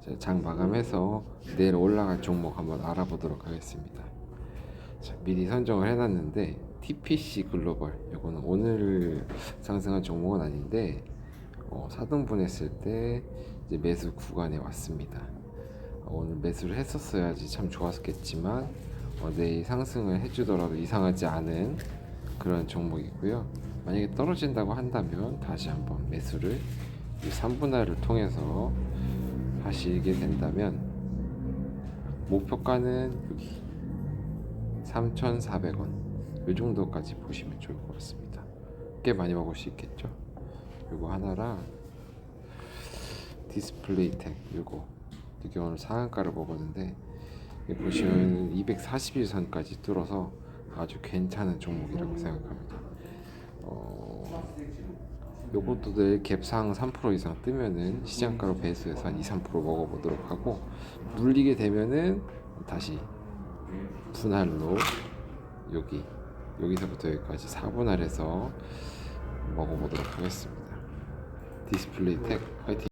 자, 장 마감해서 내일 올라갈 종목 한번 알아보도록 하겠습니다. 자, 미리 선정을 해놨는데 TPC 글로벌 이거는 오늘 상승한 종목은 아닌데 어, 4등분 했을 때 이제 매수 구간에 왔습니다. 어, 오늘 매수를 했었어야지 참 좋았겠지만 어, 내일 상승을 해주더라도 이상하지 않은 그런 종목이고요. 만약에 떨어진다고 한다면 다시 한번 매수를 이 3분할을 통해서 하시게 된다면 목표가는 여기 3,400원 이 정도까지 보시면 좋을 것 같습니다. 꽤 많이 먹을 수 있겠죠. 요거 하나랑 디스플레이텍 요거 이게 오늘 상한가를 먹었는데 보시면 241선까지 뚫어서 아주 괜찮은 종목이라고 생각합니다. 어, 요것도 늘 갭상 3% 이상 뜨면은 시장가로 배수해서 한 2, 3% 먹어보도록 하고 물리게 되면은 다시 분할로 여기 여기서부터 여기까지 4분할해서 먹어보도록 하겠습니다. 디스플레이 텍 화이팅!